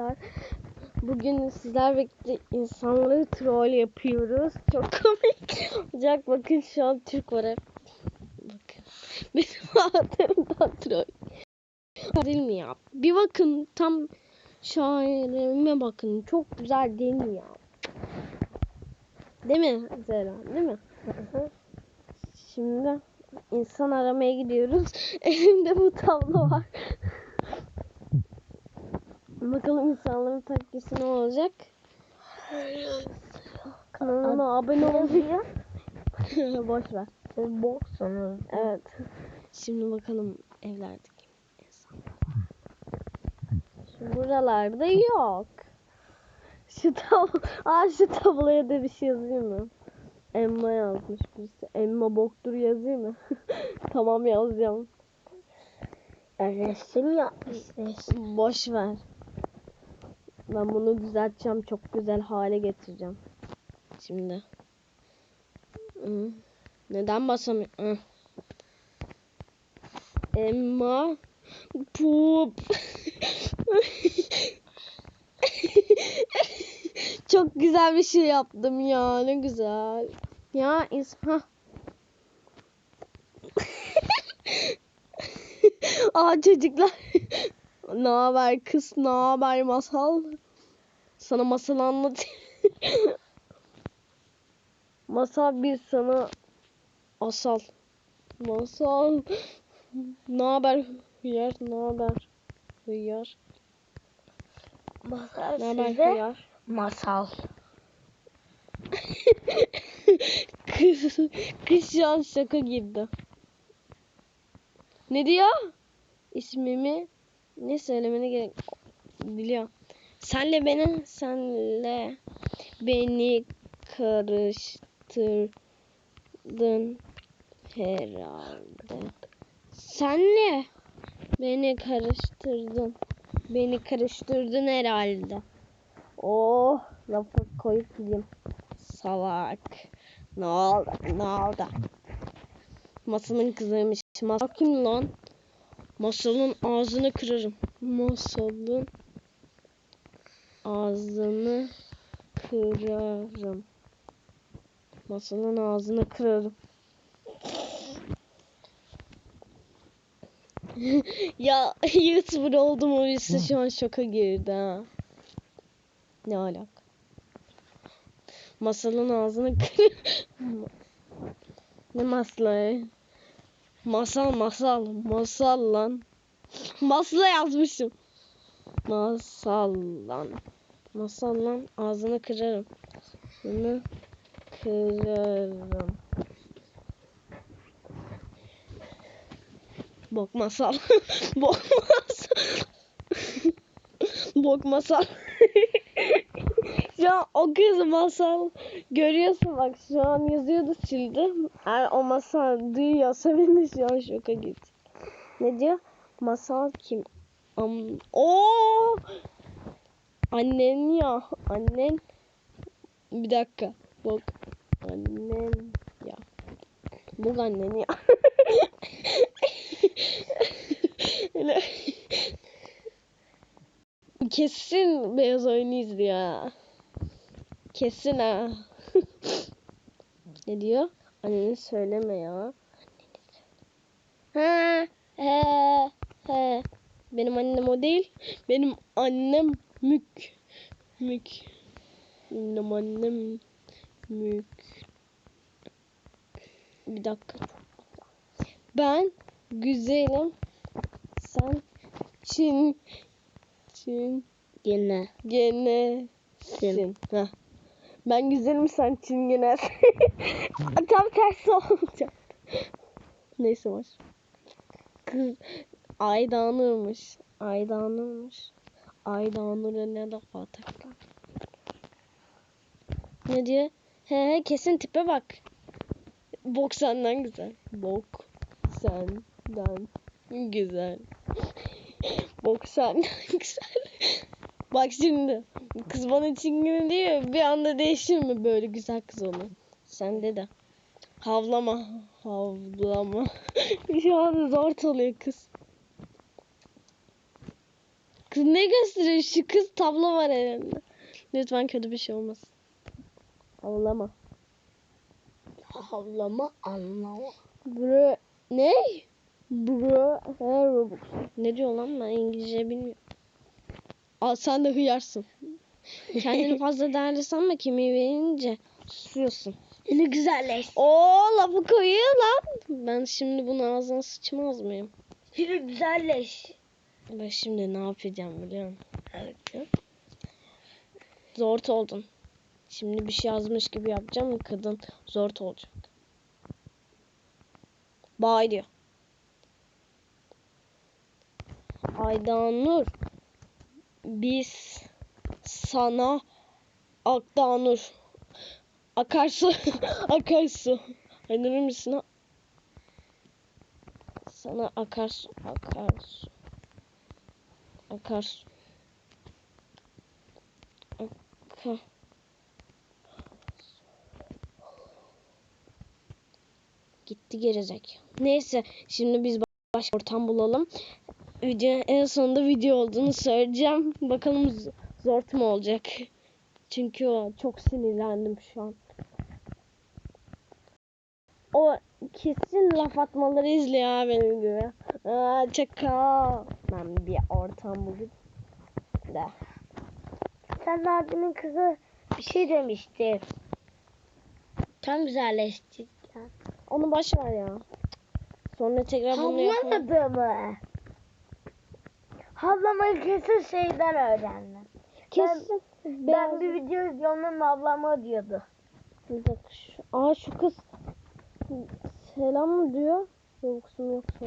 arkadaşlar. Bugün sizler birlikte insanları troll yapıyoruz. Çok komik olacak. Bakın şu an Türk var hep. Bakın. Benim ağlarımdan troll. Değil mi ya? Bir bakın tam şairime bakın. Çok güzel değil mi ya? Değil mi Zera? Değil mi? Şimdi insan aramaya gidiyoruz. Elimde bu tablo var. Bakalım insanların tepkisi ne olacak? Kanalıma abone olmayı. Boş ver. Siz boksunuz. Evet. Şimdi bakalım evlerdeki insanlar. Şu buralarda yok. Şu tablo, Aa, şu tabloya da bir şey yazayım mı? Emma yazmış birisi. Emma boktur yazayım mı? tamam yazacağım. Resim yapmış resim. Boş ver. Ben bunu düzelteceğim. Çok güzel hale getireceğim. Şimdi. Hı. Neden basamıyorum? Emma Pup. Çok güzel bir şey yaptım ya. Ne güzel. Ya insan. Aa çocuklar. ne haber kız? Ne haber masal? Sana masal anlatayım. masal bir sana asal. Masal. Ne haber hıyar? Ne haber hıyar? Masal Ne haber size hıyar? masal. Kız, kız şu an şaka girdi. Ne diyor? İsmimi ne söylemene gerek biliyor. Senle beni senle beni karıştırdın herhalde. Senle beni karıştırdın. Beni karıştırdın herhalde. Oh lafı koyup gideyim. Salak. Ne oldu? Ne oldu? Masalın kızıymış. Masal kim lan? Masalın ağzını kırarım. Masalın ağzını kırarım. Masalın ağzını kırarım. ya YouTuber oldum o birisi şu an şoka girdi ha. Ne alaka? Masalın ağzını kır. ne masal? Masal masal masal lan. Masla yazmışım. Masal lan. Masal lan ağzını kırarım. Bunu kırarım. Bok masal. Bok masal. Bok masal. An o kız masal görüyorsun bak şu an yazıyordu sildi. Eğer o masal duyuyorsa ben de şu an şoka git. Ne diyor? Masal kim? Am o Annen ya. Annen. Bir dakika. Bak. Annen ya. Bu annen ya. Kesin beyaz oyunu izliyor. Kesin ha. ne diyor? Anneni söyleme ya. Ha, he, he. Benim annem o değil. Benim annem mük. Mük. Benim annem mük. Bir dakika. Ben güzelim. Sen Çin. Çin. Yine. Gene. Sin. Heh. Ben güzelim sen çingenesin. Tam tersi olacak. Neyse var. Kız Aydanur'muş. Aydanur'muş. Aydanur'a ne laf atarlar. Ne diyor? He he kesin tipe bak. Bok senden güzel. Bok senden güzel. Bok senden güzel. Bak şimdi. Kız bana çingene diyor. Bir anda değişir mi böyle güzel kız olur. Sende de. Havlama. Havlama. Şu an zor oluyor kız. Kız ne gösteriyor? Şu kız tablo var elinde. Lütfen kötü bir şey olmasın. Ağlama. Havlama anlama. Bro ne? Bro he Robux. Ne diyor lan ben İngilizce bilmiyorum. Aa sen de hıyarsın. Kendini fazla değerli sanma kimi verince susuyorsun. Ne güzelleş. Oo lafı koyuyor lan. Ben şimdi bunu ağzına sıçmaz mıyım? Ne güzelleş. Ben şimdi ne yapacağım biliyor musun? Evet. Oldun. Şimdi bir şey yazmış gibi yapacağım kadın zort olacak. Bay diyor. Aydanur biz sana Akdanur akarsu akarsu Aydanur misin? Sana akarsu akarsu akarsu Aka Gitti gerizek. Neyse şimdi biz başka ortam bulalım. Video en sonunda video olduğunu söyleyeceğim. Bakalım z- zor mu olacak. Çünkü çok sinirlendim şu an. O kesin laf atmaları izliyor ha benim gibi. Aa, çakal. Ben bir ortam bugün. De. Sen Nadine'in kızı bir şey demişti. Tam güzelleşti. Onu boş ver ya. Sonra tekrar bunu yapalım. Havlamadı mı? Havlamayı kesin şeyden öğrendim. Kesin. Ben bir video izliyorum havlama diyordu. Bir dakika şu. Aa şu kız selam mı diyor? Yoksa mı yoksa?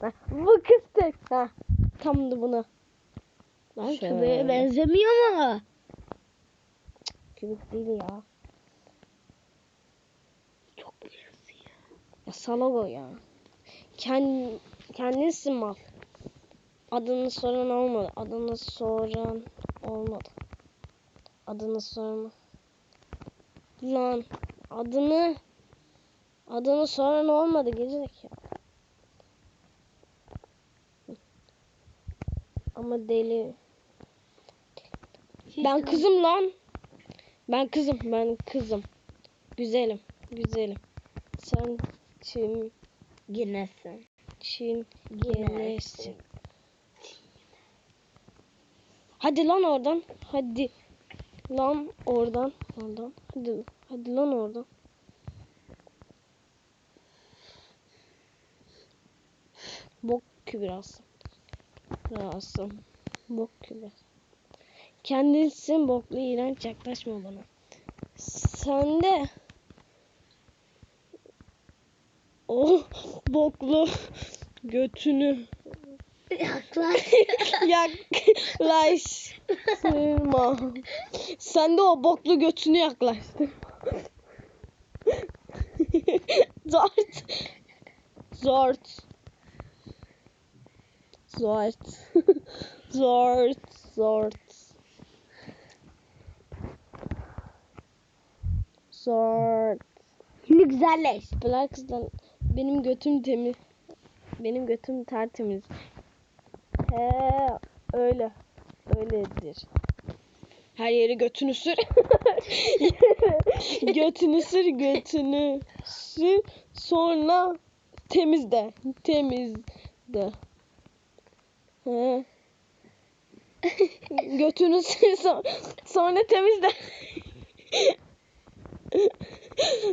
Heh, bu kız tek. Ha. Tam da buna. Lan Şöyle. köpeğe benzemiyor mu? Kübük değil ya. Çok benziyor. Ya salak o ya. Kend, kendinsin mal. Adını soran olmadı. Adını soran olmadı. Adını sorma. Lan adını adını soran olmadı gelecek ya. Ama deli. Ben kızım lan. Ben kızım. Ben kızım. Güzelim. Güzelim. Sen Çin Ginesin. Çin Çingenesin. Hadi lan oradan. Hadi. Lan oradan. Oradan. Hadi. Hadi lan oradan. Bok kübrası. Rası. Bok kübrası. Kendisin boklu iğrenç yaklaşma bana. Sen de o boklu götünü Yaklaş. yaklaştırma. Sen de o boklu götünü yaklaştır. Zort. Zort. Zort. Zort. Zort. Zort. Ne güzelleş. Bırak kızdan benim götüm temiz. Benim götüm tertemiz. He öyle. Öyledir. Her yeri götünü sür. götünü sür, götünü sür. Sonra temizle. Temizle. He. götünü son- sonra temizle.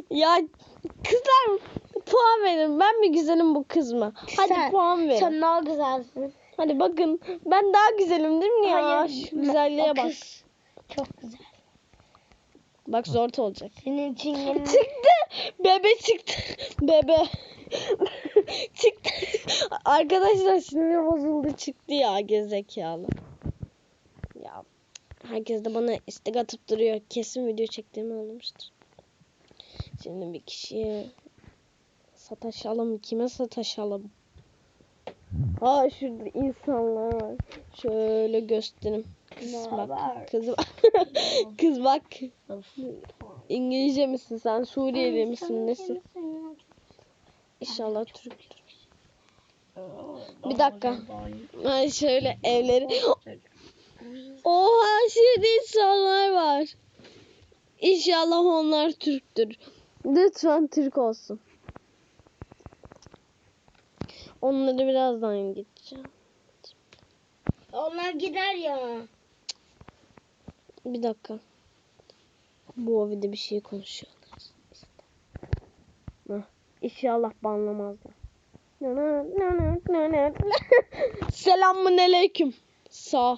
ya kızlar puan verin. Ben mi güzelim bu kız mı? Hadi Sen- puan verin. Sen ne güzelsin. Hadi bakın ben daha güzelim değil mi ya? Hayır, Şu güzelliğe bak. kız Çok güzel. Bak zor olacak. Senin için. Çıktı. Bebe çıktı. Bebe. çıktı. Arkadaşlar sinir bozuldu çıktı ya gezekalı. Ya herkes de bana istek atıp duruyor. Kesin video çektiğimi anlamıştır. Şimdi bir kişiye sataşalım. Kime sataşalım? Aa şurada insanlar var. Şöyle göstereyim. Kız bak. Kız bak. Kız bak. İngilizce misin sen? Suriyeli misin? Nesin? İnşallah Türk'tür. Bir dakika. Ben şöyle evleri... Oha şimdi insanlar var. İnşallah onlar Türktür. Lütfen Türk olsun. Onları birazdan gideceğim. Onlar gider ya. Bir dakika. Bu ovide bir şey konuşuyorlar. İnşallah banlamazlar. Selamun aleyküm. Sağ.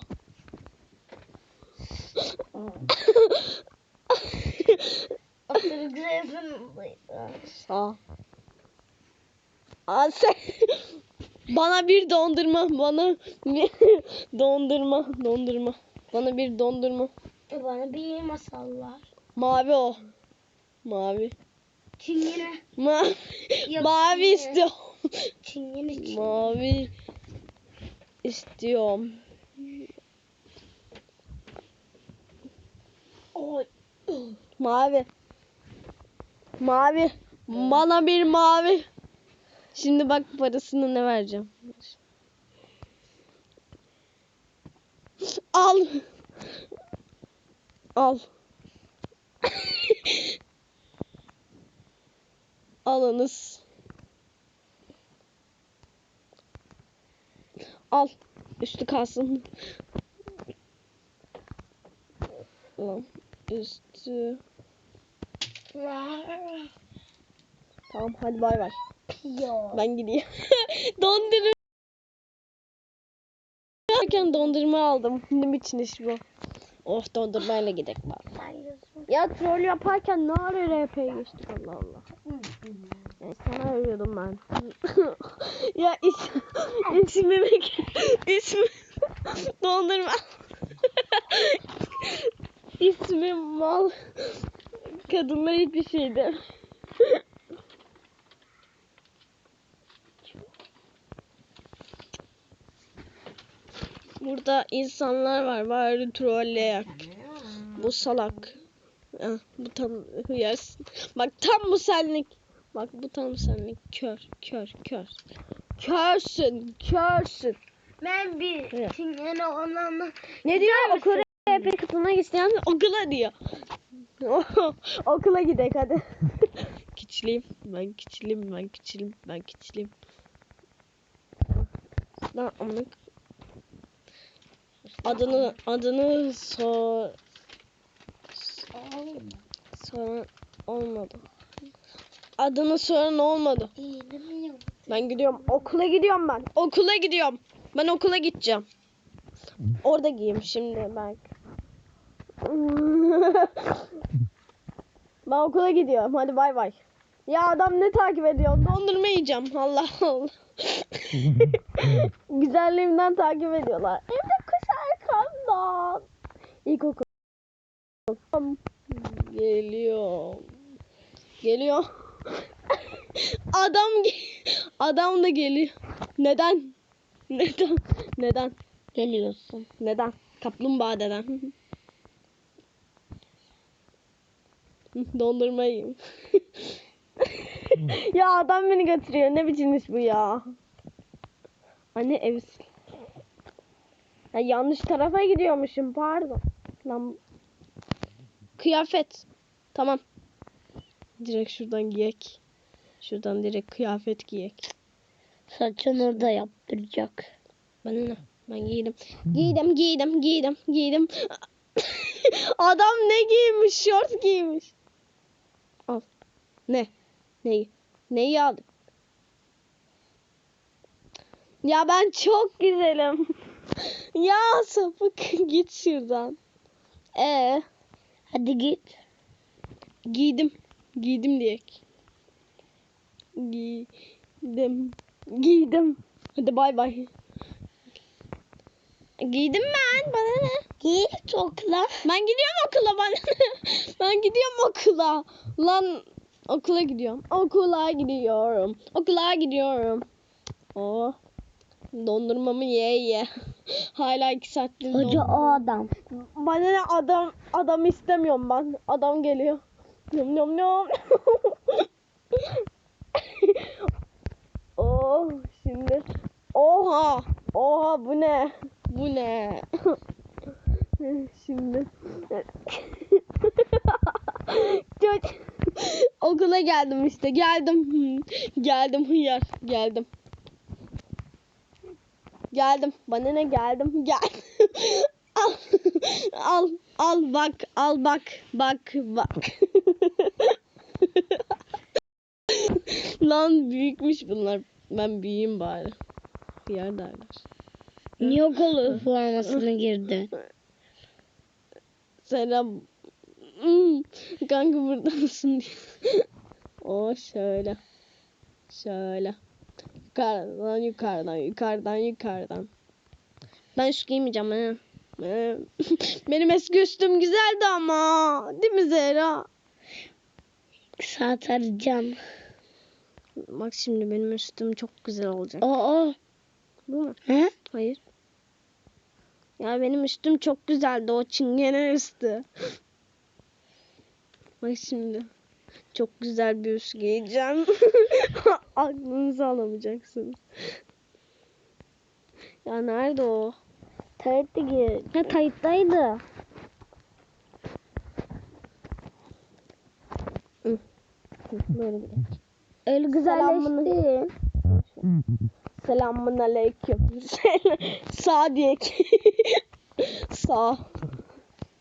Sağ. Aa, sen... bana bir dondurma, bana bir dondurma, dondurma. Bana bir dondurma. Bana bir masallar. Mavi o. Mavi. Çingene. Ma Yok, mavi çingene. istiyorum. Çingene çingene. Mavi istiyorum. Oy. Mavi. Mavi. Bana bir mavi. Şimdi bak parasını ne vereceğim. Al. Al. Alınız. Al. Üstü kalsın. Lan üstü. Tamam hadi bay bay. Ben gideyim. Dondurma. Derken dondurma aldım. Ne için iş bu? Oh dondurmayla gidelim bari. Ya troll yaparken ne ara RP'ye geçtik Allah Allah. Sana arıyordum ben. ya iş, ismimi ismi dondurma. İsmim mal. Kadınlar hiçbir şeydi. Burada insanlar var. Bari trolleyek. Bu salak. Ah, bu tam hıyar. Bak tam bu senlik. Bak bu tam senlik. Kör, kör, kör. Körsün, körsün. Ben bir Evet. çingene olanla Ne diyor? Okula RP katılmak isteyen okula diyor. okula gidek hadi. Kiçliyim. Ben kiçliyim. Ben kiçliyim. Ben kiçliyim. Lan amık. Adını adını sor sonra olmadı. Adını soran olmadı. Ben gidiyorum. Okula gidiyorum ben. Okula gidiyorum. Ben okula gideceğim. Orada giyeyim şimdi belki. ben okula gidiyorum. Hadi bay bay. Ya adam ne takip ediyor? Dondurma yiyeceğim. Allah Allah. Güzelliğimden takip ediyorlar. Hem de kuş arkamdan. İlkokul. Geliyor. Geliyor. Adam adam da geliyor. Neden? Neden? Neden? Geliyorsun. Neden? Kaplumbağa neden? Dondurma ya adam beni götürüyor. Ne biçim iş bu ya? Anne ev ya yanlış tarafa gidiyormuşum. Pardon. Lan kıyafet. Tamam. Direkt şuradan giyek. Şuradan direkt kıyafet giyek. Saçını da yaptıracak. Bana ne? Ben giydim. Giydim, giydim, giydim, giydim. Adam ne giymiş? Şort giymiş. Al. Ne? Neyi? Neyi aldın? Ya ben çok güzelim. ya sapık git şuradan. Ee, Hadi git. giydim. Giydim diye. Giydim. Giydim. Hadi bay bay. Giydim ben. Bana ne? Git okula. Ben gidiyorum okula bana? Ben gidiyorum okula. Lan okula gidiyorum. Okula gidiyorum. Okula gidiyorum. Oh. Dondurmamı ye ye. Hala iki saattir Hoca o adam. Bana ne adam adam istemiyorum ben. Adam geliyor. Nom nom nom. oh şimdi Oha! Oha bu ne? Bu ne? Şimdi. Çok- Okula geldim işte. Geldim. Geldim hıyar. Geldim. Geldim. Bana ne geldim? Geldim. al. al. Al bak. Al bak. Bak. Bak. Lan büyükmüş bunlar. Ben büyüyeyim bari. Hıyar derler. Niye okul formasına girdi? Selam. Hmm, Kanka burada mısın diye. o şöyle. Şöyle. Yukarıdan yukarıdan yukarıdan yukarıdan. Ben üst giymeyeceğim. He. Benim eski üstüm güzeldi ama. Değil mi Zehra? Saat arayacağım. Bak şimdi benim üstüm çok güzel olacak. Aa. Bu mu? He? Hayır. Ya benim üstüm çok güzeldi o çingene üstü. Bak şimdi. Çok güzel bir üst giyeceğim. Aklınızı alamayacaksınız. Ya nerede o? Tarihte gir. Ha. Hı, Böyle bir Selamını- güzelleşti. Selamun aleyküm. Sağ diye. Sağ.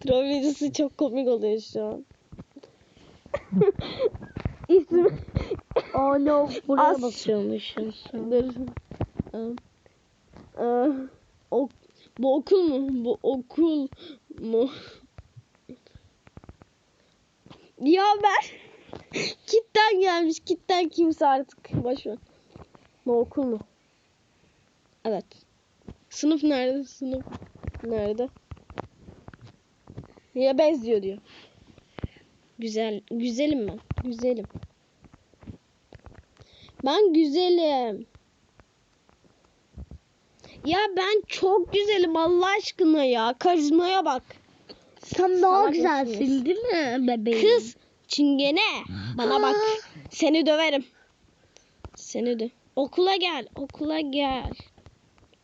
Trolleycisi çok komik oluyor şu an. İsmi. Oh no. Buraya As- basıyormuşsun. Dur. Ee, ok- bu okul mu? Bu okul mu? Ya ben kitten gelmiş. Kitten kimse artık. Boş ver. Bu okul mu? Evet. Sınıf nerede? Sınıf nerede? Ya benziyor diyor. Güzel. Güzelim ben. Güzelim. Ben güzelim. Ya ben çok güzelim Allah aşkına ya. Karizmaya bak. Sen daha Salak güzelsin mısınız? değil mi bebeğim? Kız çingene. Bana bak. Seni döverim. Seni de. Okula gel. Okula gel.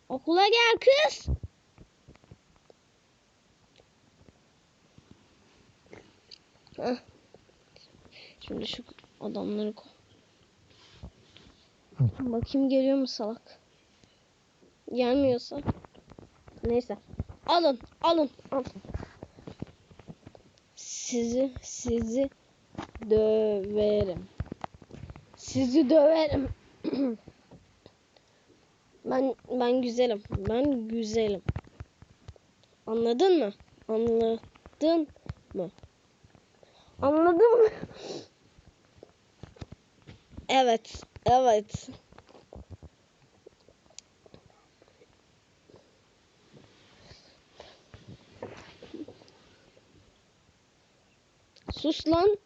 Okula gel kız. Heh. Şimdi şu adamları koy. Bakayım geliyor mu salak? Gelmiyorsa. Neyse. Alın, alın, alın. Sizi, sizi döverim. Sizi döverim. ben ben güzelim. Ben güzelim. Anladın mı? Anladın mı? Anladın mı? Evet. Evet. Sus lan.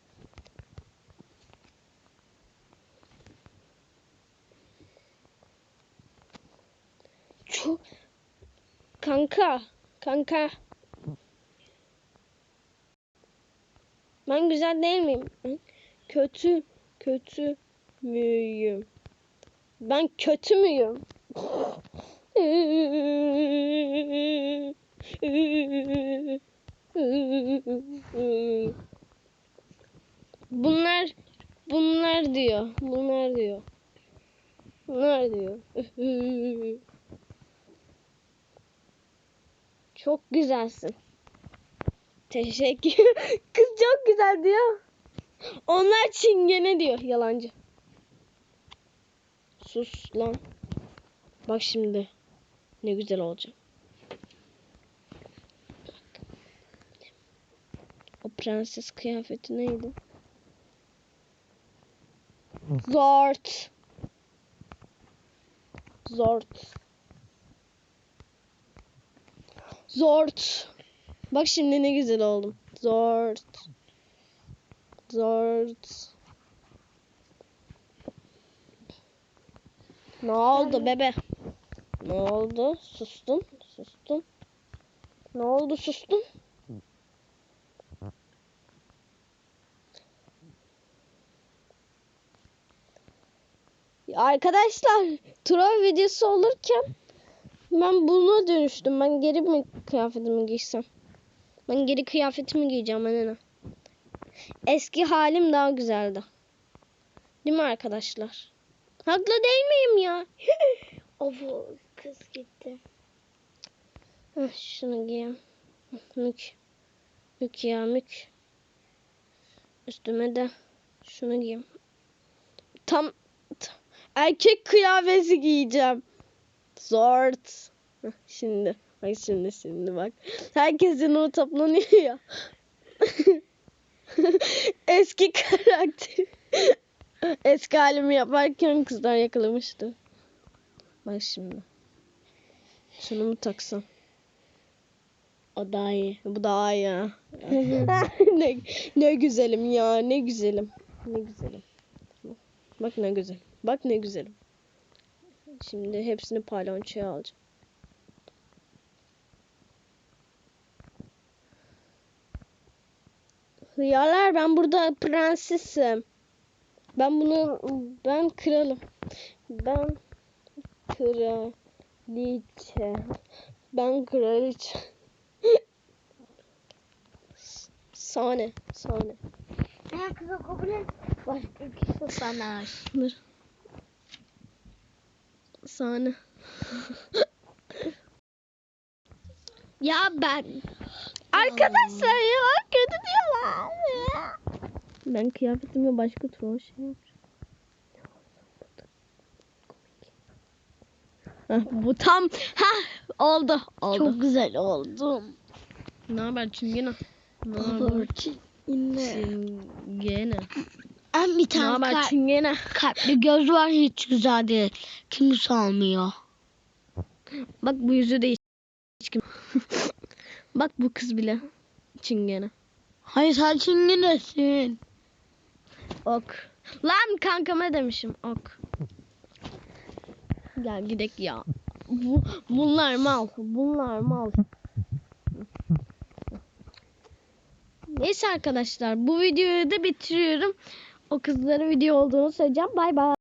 Çok kanka, kanka. Ben güzel değil miyim? Kötü, kötü müyüm? Ben kötü müyüm? Bunlar bunlar diyor. Bunlar diyor. Bunlar diyor. Çok güzelsin. Teşekkür. Kız çok güzel diyor. Onlar çingene diyor. Yalancı. Sus lan. Bak şimdi. Ne güzel olacak. O prenses kıyafeti neydi? Zort. Zort. Zort. Bak şimdi ne güzel oldum. Zort. Zort. Ne oldu bebe? Ne oldu? Sustun. Sustun. Ne oldu sustun? Arkadaşlar troll videosu olurken ben buna dönüştüm. Ben geri mi kıyafetimi giysem? Ben geri kıyafetimi giyeceğim anne. Eski halim daha güzeldi. Değil mi arkadaşlar? Haklı değil miyim ya? Of kız gitti. Şunu giyeyim. Mük. Mük ya mük. Üstüme de şunu giyeyim. Tam erkek kıyafeti giyeceğim. Zort. Şimdi. Bak şimdi şimdi bak. Herkesin o toplanıyor ya. Eski karakter. Eski halimi yaparken kızlar yakalamıştı. Bak şimdi. Şunu mu taksam? O daha iyi. Bu daha iyi ne, ne güzelim ya. Ne güzelim. Ne güzelim. Bak ne güzel. Bak ne güzelim. Şimdi hepsini palyaçoya alacağım. Hıyarlar ben burada prensesim. Ben bunu ben kralım. Ben kraliçe. Ben kraliçe. Sahne, sahne. Ya kızı kabul et. Başka kişi sana. Dur. Sahne. ya ben. Arkadaşlar ya kötü diyorlar. Ben kıyafetimi başka troll şey yapacağım. Bu tam ha oldu oldu. Çok güzel oldum. Ne haber Çingene? Ne haber. Yine. Çingene? En bir Ne tane haber kalp, Çingene? kalpli göz var hiç güzel değil. Kimse almıyor. Bak bu yüzü de hiç kim. Bak bu kız bile çingene. Hayır sen çingenesin. Ok. Lan kankama demişim ok. Gel gidek ya. Bu, bunlar mal. Bunlar mal. Neyse arkadaşlar bu videoyu da bitiriyorum. O kızlara video olduğunu söyleyeceğim. Bay bay.